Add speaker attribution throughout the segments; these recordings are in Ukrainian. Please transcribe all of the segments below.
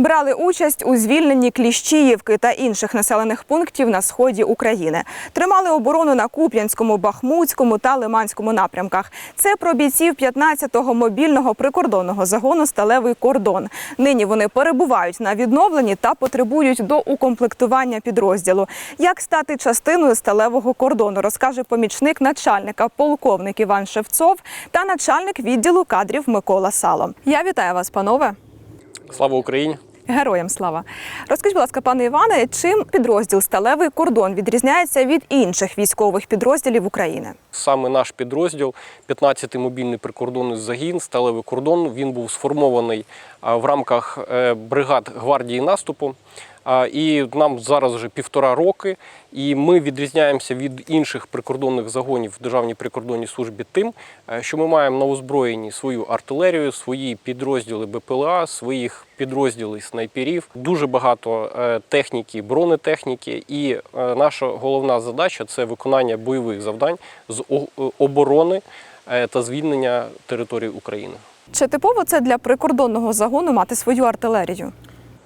Speaker 1: Брали участь у звільненні Кліщіївки та інших населених пунктів на сході України. Тримали оборону на Куп'янському, Бахмутському та Лиманському напрямках. Це про бійців 15-го мобільного прикордонного загону Сталевий кордон. Нині вони перебувають на відновленні та потребують до укомплектування підрозділу. Як стати частиною сталевого кордону, розкаже помічник начальника полковник Іван Шевцов та начальник відділу кадрів Микола Сало. Я вітаю вас, панове.
Speaker 2: Слава Україні!
Speaker 1: Героям слава. Розкажіть, будь ласка, пане Іване, чим підрозділ Сталевий кордон відрізняється від інших військових підрозділів України?
Speaker 2: Саме наш підрозділ, 15-й мобільний прикордонний загін, сталевий кордон. Він був сформований в рамках е, бригад гвардії наступу. І нам зараз вже півтора роки, і ми відрізняємося від інших прикордонних загонів в Державній прикордонній службі тим, е, що ми маємо на озброєнні свою артилерію, свої підрозділи БПЛА, своїх підрозділів снайперів, дуже багато е, техніки, бронетехніки. І е, наша головна задача це виконання бойових завдань з оборони та звільнення території України.
Speaker 1: Чи типово це для прикордонного загону мати свою артилерію?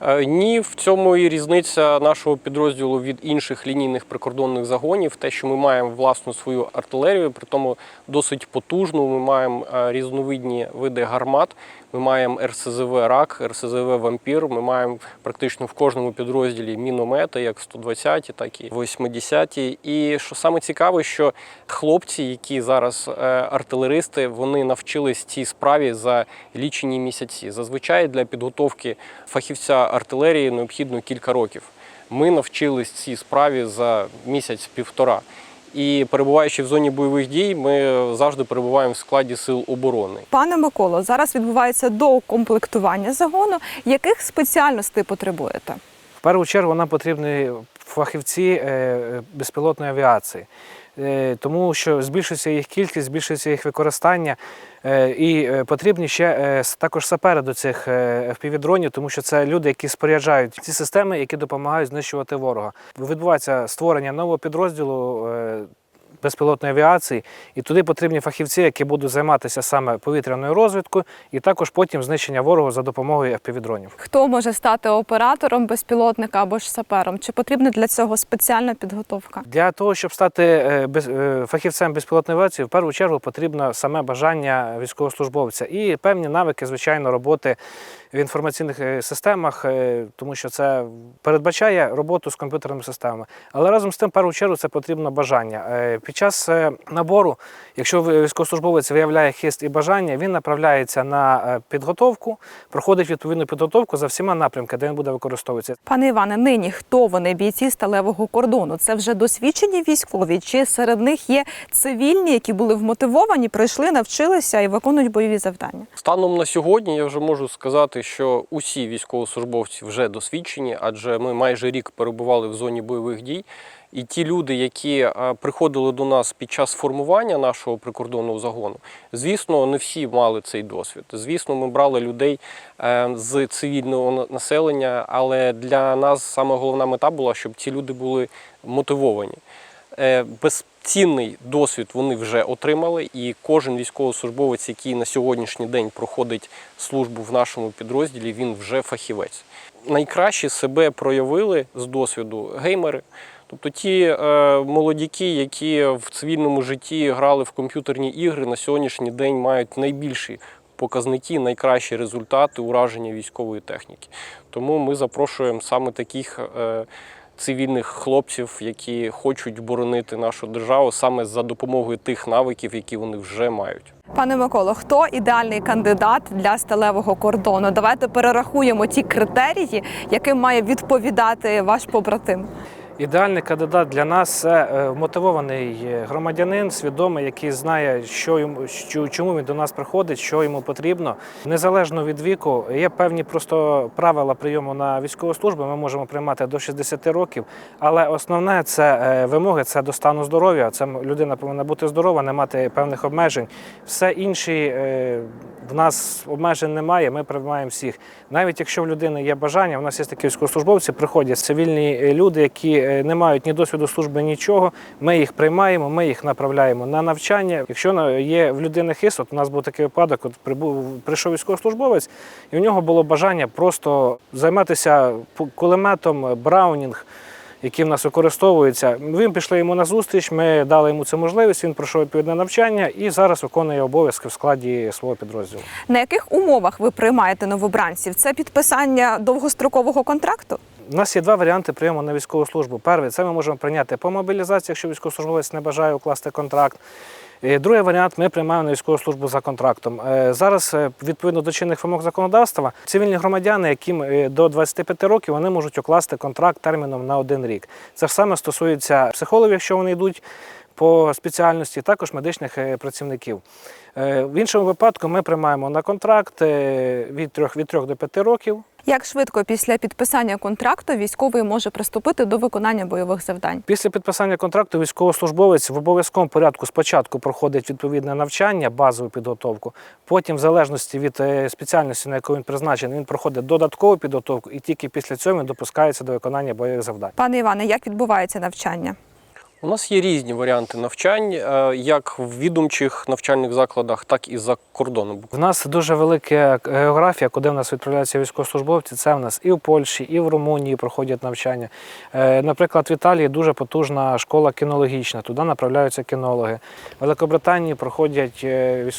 Speaker 2: Е, Ні, в цьому і різниця нашого підрозділу від інших лінійних прикордонних загонів. Те, що ми маємо власну свою артилерію, при тому досить потужну. Ми маємо е, різновидні види гармат. Ми маємо РСЗВ РАК, РСЗВ Вампір. Ми маємо практично в кожному підрозділі міномети, як 120-ті, так і 80-ті. І що саме цікаве, що хлопці, які зараз е, артилеристи, вони навчились цій справі за лічені місяці. Зазвичай для підготовки фахівця артилерії необхідно кілька років. Ми навчились цій справі за місяць-півтора. І перебуваючи в зоні бойових дій, ми завжди перебуваємо в складі сил оборони.
Speaker 1: Пане Миколо, зараз відбувається доукомплектування загону. Яких спеціальностей потребуєте?
Speaker 3: В першу чергу нам потрібні фахівці е, безпілотної авіації, Е, тому що збільшується їх кількість, збільшується їх використання. Е, І е, потрібні ще е, також сапери до цих впівдронів, тому що це люди, які споряджають ці системи, які допомагають знищувати ворога. Відбувається створення нового підрозділу. Безпілотної авіації, і туди потрібні фахівці, які будуть займатися саме повітряною розвідкою, і також потім знищення ворога за допомогою FPV-дронів.
Speaker 1: Хто може стати оператором безпілотника або ж сапером? Чи потрібна для цього спеціальна підготовка?
Speaker 3: Для того, щоб стати е, е, фахівцем безпілотної авіації, в першу чергу потрібно саме бажання військовослужбовця і певні навики, звичайно, роботи в інформаційних е, системах, тому що це передбачає роботу з комп'ютерними системами. Але разом з тим, в першу чергу, це потрібно бажання. Під час е, набору, якщо військовослужбовець виявляє хист і бажання, він направляється на е, підготовку, проходить відповідну підготовку за всіма напрямками, де він буде використовуватися.
Speaker 1: Пане Іване, нині хто вони бійці сталевого кордону? Це вже досвідчені військові, чи серед них є цивільні, які були вмотивовані, прийшли, навчилися і виконують бойові завдання?
Speaker 2: Станом на сьогодні я вже можу сказати, що усі військовослужбовці вже досвідчені, адже ми майже рік перебували в зоні бойових дій. І ті люди, які е, приходили до нас під час формування нашого прикордонного загону, звісно, не всі мали цей досвід. Звісно, ми брали людей е, з цивільного населення, але для нас саме головна мета була, щоб ці люди були мотивовані. Е, Безцінний досвід вони вже отримали, і кожен військовослужбовець, який на сьогоднішній день проходить службу в нашому підрозділі, він вже фахівець. Найкраще себе проявили з досвіду геймери. Тобто ті е, молодіки, які в цивільному житті грали в комп'ютерні ігри, на сьогоднішній день мають найбільші показники, найкращі результати ураження військової техніки. Тому ми запрошуємо саме таких е, цивільних хлопців, які хочуть боронити нашу державу саме за допомогою тих навиків, які вони вже мають.
Speaker 1: Пане Миколо, хто ідеальний кандидат для сталевого кордону? Давайте перерахуємо ті критерії, яким має відповідати ваш побратим.
Speaker 3: Ідеальний кандидат для нас це е, вмотивований громадянин, свідомий, який знає, що йому чому він до нас приходить, що йому потрібно. Незалежно від віку, є певні просто правила прийому на військову службу. Ми можемо приймати до 60 років, але основне це е, вимоги це до стану здоров'я. Це людина повинна бути здорова, не мати певних обмежень. Все інші е, в нас обмежень немає. Ми приймаємо всіх. Навіть якщо в людини є бажання, в нас є такі військовослужбовці, приходять цивільні люди, які е, не мають ні досвіду служби, нічого. Ми їх приймаємо, ми їх направляємо на навчання. Якщо є в людини хист, от у нас був такий випадок, от прибув, прийшов військовослужбовець, і в нього було бажання просто займатися кулеметом, браунінг. Які в нас використовуються. Він пішли йому на зустріч, ми дали йому цю можливість. Він пройшов відповідне навчання і зараз виконує обов'язки в складі свого підрозділу.
Speaker 1: На яких умовах ви приймаєте новобранців? Це підписання довгострокового контракту?
Speaker 3: У нас є два варіанти прийому на військову службу. Перший це ми можемо прийняти по мобілізації, якщо військовослужбовець не бажає укласти контракт. І Другий варіант ми приймаємо на військову службу за контрактом. Е, Зараз, е, відповідно до чинних вимог законодавства, цивільні громадяни, яким е, до 25 років, вони можуть укласти контракт терміном на один рік. Це ж саме стосується психологів, якщо вони йдуть по спеціальності, також медичних е, працівників. Е, В іншому випадку ми приймаємо на контракт е, від 3, від 3 до 5 років.
Speaker 1: Як швидко після підписання контракту військовий може приступити до виконання бойових завдань?
Speaker 3: Після підписання контракту військовослужбовець в обов'язковому порядку спочатку проходить відповідне навчання, базову підготовку. Потім, в залежності від спеціальності, на яку він призначений, він проходить додаткову підготовку, і тільки після цього він допускається до виконання бойових завдань.
Speaker 1: Пане Іване, як відбувається навчання?
Speaker 2: У нас є різні варіанти навчань, е, як в відомчих навчальних закладах, так і за кордоном.
Speaker 3: В нас дуже велика географія, куди в нас відправляються військовослужбовці. Це в нас і в Польщі, і в Румунії проходять навчання. Е, Наприклад, в Італії дуже потужна школа кінологічна, туди направляються кінологи. В Великобританії проходять е,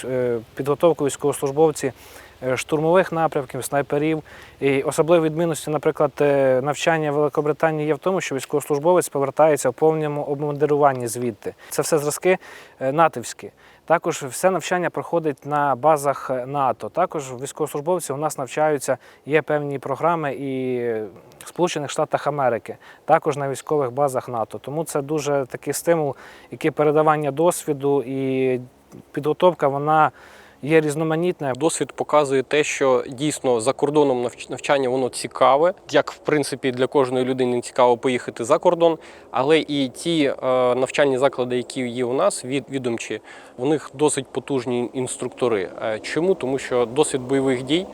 Speaker 3: підготовку військовослужбовці е, штурмових напрямків, снайперів. І особливою відмінністю, наприклад, е, навчання Великобританії є в тому, що військовослужбовець повертається в повному обмундируванні звідти. Це все зразки е, натівські. Також все навчання проходить на базах е, НАТО. Також військовослужбовці у нас навчаються, є певні програми і в Сполучених Штатах Америки, також на військових базах НАТО. Тому це дуже такий стимул, який передавання досвіду і підготовка вона є різноманітна.
Speaker 2: Досвід показує те, що дійсно за кордоном навчання воно цікаве, як в принципі для кожної людини цікаво поїхати за кордон, але і ті е, навчальні заклади, які є у нас, від відомчі, у них досить потужні інструктори. Е, Чому? Тому що досвід бойових дій.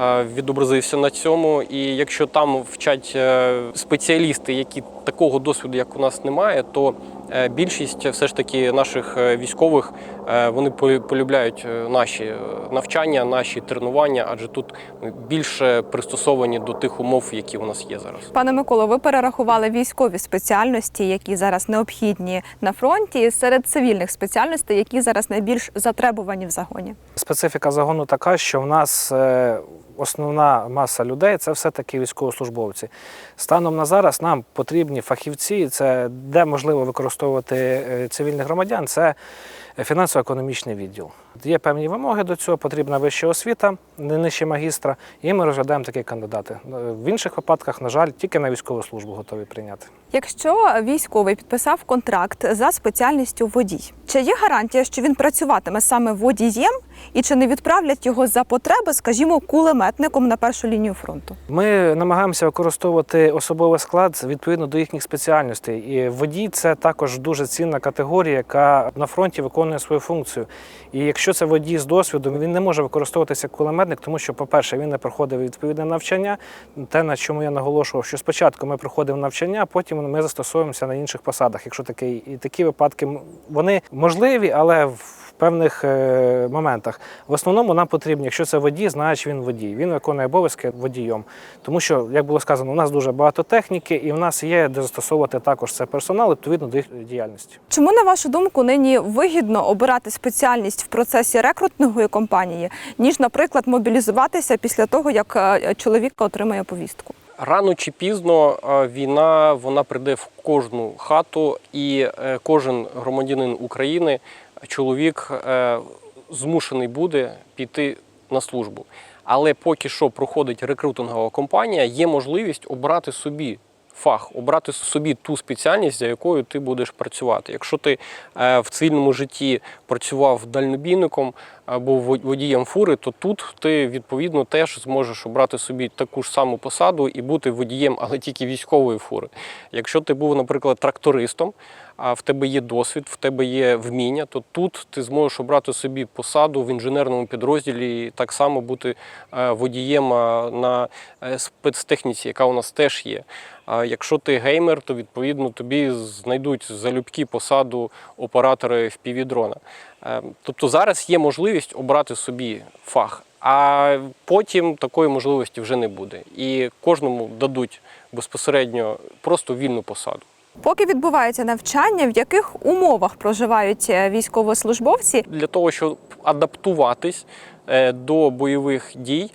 Speaker 2: е, Відобразився на цьому, і якщо там вчать спеціалісти, які такого досвіду, як у нас немає, то більшість все ж таки наших е, військових е, вони полюбляють е, наші е, навчання, наші тренування, адже тут ми більше пристосовані до тих умов, які у нас є зараз.
Speaker 1: Пане Миколо, ви перерахували військові спеціальності, які зараз необхідні на фронті, серед цивільних спеціальностей, які зараз найбільш затребувані в загоні.
Speaker 3: Специфіка загону така, що в нас е, основна маса людей це все-таки військовослужбовці. Станом на зараз нам потрібні фахівці, це де можливо використовувати е, цивільних громадян, це фінансово-економічний відділ. Є певні вимоги до цього, потрібна вища освіта, не нижче магістра, і ми розглядаємо такі кандидати. Е, В інших випадках, на жаль, тільки на військову службу готові прийняти.
Speaker 1: Якщо військовий підписав контракт за спеціальністю водій, чи є гарантія, що він працюватиме саме водієм, і чи не відправлять його за потреби, скажімо, кулеметником на першу лінію фронту?
Speaker 3: Ми намагаємося використовувати особовий склад відповідно до їхніх спеціальностей. І водій це також дуже цінна категорія, яка на фронті виконує свою функцію. І якщо це водій з досвідом, він не може використовуватися як кулеметник, тому що, по-перше, він не проходив відповідне навчання. Те, на чому я наголошував, що спочатку ми проходимо навчання, а потім ми застосовуємося на інших посадах. Якщо такі, і такі випадки вони можливі, але в певних е, моментах. В основному нам потрібно, якщо це водій, значить він водій. Він виконує обов'язки водієм. Тому що, як було сказано, у нас дуже багато техніки, і в нас є де застосовувати також це персонал відповідно до їх діяльності.
Speaker 1: Чому, на вашу думку, нині вигідно обирати спеціальність в процесі рекрутингової кампанії, ніж, наприклад, мобілізуватися після того, як е, чоловік отримає повістку?
Speaker 2: Рано чи пізно е, війна вона прийде в кожну хату, і кожен громадянин України, чоловік е, змушений буде піти на службу. Але поки що проходить рекрутингова компанія, є можливість обрати собі фах, обрати собі ту спеціальність, за якою ти будеш працювати. Якщо ти е, в цивільному житті працював дальнобійником, або водієм фури, то тут ти відповідно теж зможеш обрати собі таку ж саму посаду і бути водієм, але тільки військової фури. Якщо ти був, наприклад, трактористом, а в тебе є досвід, в тебе є вміння, то тут ти зможеш обрати собі посаду в інженерному підрозділі і так само бути е, водієм на е, спецтехніці, яка у нас теж є. А якщо ти геймер, то відповідно тобі знайдуть залюбки посаду оператора FPV-дрона. Е, Тобто зараз є можливість обрати собі фах, а потім такої можливості вже не буде. І кожному дадуть безпосередньо просто вільну посаду.
Speaker 1: Поки відбувається навчання, в яких умовах проживають е, військовослужбовці,
Speaker 2: Для того, щоб адаптуватись е, до бойових дій,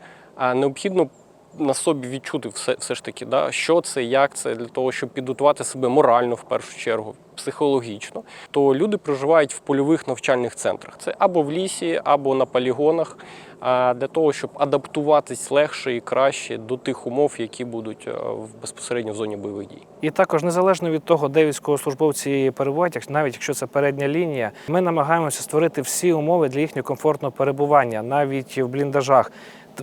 Speaker 2: необхідно на собі відчути все, все ж таки, да, що це, як це, для того, щоб підготувати себе морально в першу чергу, психологічно, то люди проживають в польових навчальних центрах. Це або в лісі, або на полігонах, для того, щоб адаптуватись легше і краще до тих умов, які будуть е, безпосередньо в зоні бойових дій.
Speaker 3: І також незалежно від того, де військовослужбовці перебувають, навіть якщо це передня лінія, ми намагаємося створити всі умови для їхнього комфортного перебування, навіть в бліндажах.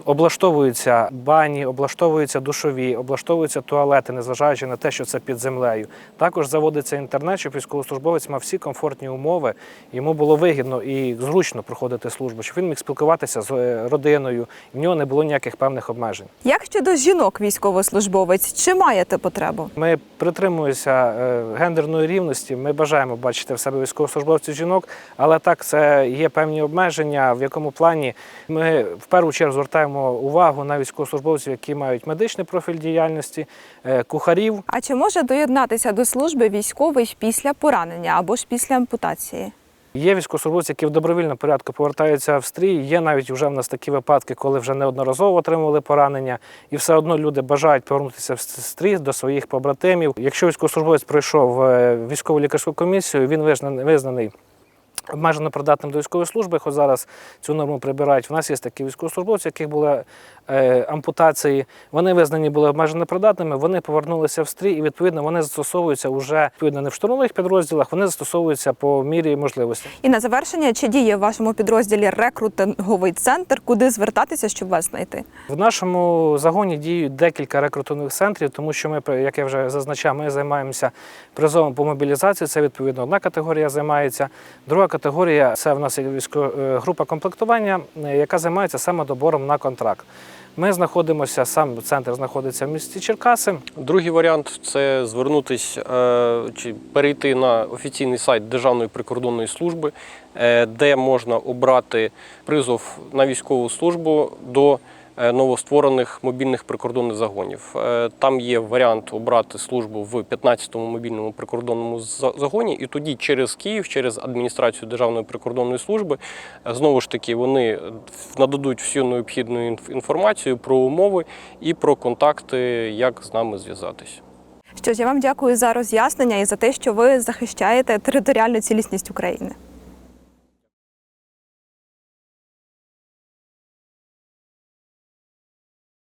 Speaker 3: Облаштовуються бані, облаштовуються душові, облаштовуються туалети, незважаючи на те, що це під землею. Також заводиться інтернет, щоб військовослужбовець мав всі комфортні умови. Йому було вигідно і зручно проходити службу, щоб він міг спілкуватися з е, родиною, в нього не було ніяких певних обмежень.
Speaker 1: як щодо жінок військовослужбовець, чи маєте потребу?
Speaker 3: Ми притримуємося е, гендерної рівності. Ми бажаємо бачити в себе військовослужбовців жінок, але так це є певні обмеження, в якому плані ми в першу чергу звертаємо увагу на військовослужбовців, які мають медичний профіль діяльності, е, кухарів.
Speaker 1: А чи може доєднатися до служби військовий після поранення або ж після ампутації?
Speaker 3: Є військовослужбовці, які в добровільному порядку повертаються в стрій. Є навіть вже в нас такі випадки, коли вже неодноразово отримували поранення, і все одно люди бажають повернутися в стрій до своїх побратимів. Якщо військовослужбовець пройшов е, військову лікарську комісію, він визнаний. Обмежено придатним до військової служби, хоч зараз цю норму прибирають. У нас є такі військовослужбовці, яких були е, ампутації. Вони визнані були обмежено придатними, вони повернулися в стрій, і відповідно вони застосовуються вже відповідно не в штурмових підрозділах, вони застосовуються по мірі можливості.
Speaker 1: І на завершення, чи діє в вашому підрозділі рекрутинговий центр, куди звертатися, щоб вас знайти?
Speaker 3: В нашому загоні діють декілька рекрутингових центрів, тому що ми, як я вже зазначав, ми займаємося призовом по мобілізації. Це відповідно одна категорія займається. Друга категорія це в нас е, група комплектування, е, яка займається саме добором на контракт. Ми знаходимося, сам центр знаходиться в місті Черкаси.
Speaker 2: Другий варіант це звернутися е, чи перейти на офіційний сайт Державної прикордонної служби, де можна обрати призов на військову службу до новостворених мобільних прикордонних загонів. Е, Там є варіант обрати службу в 15-му мобільному прикордонному за- загоні, і тоді через Київ, через адміністрацію Державної прикордонної служби, е, знову ж таки, вони нададуть всю необхідну інф- інформацію про умови і про контакти, як з нами зв'язатись.
Speaker 1: Що ж, я вам дякую за роз'яснення і за те, що ви захищаєте територіальну цілісність України.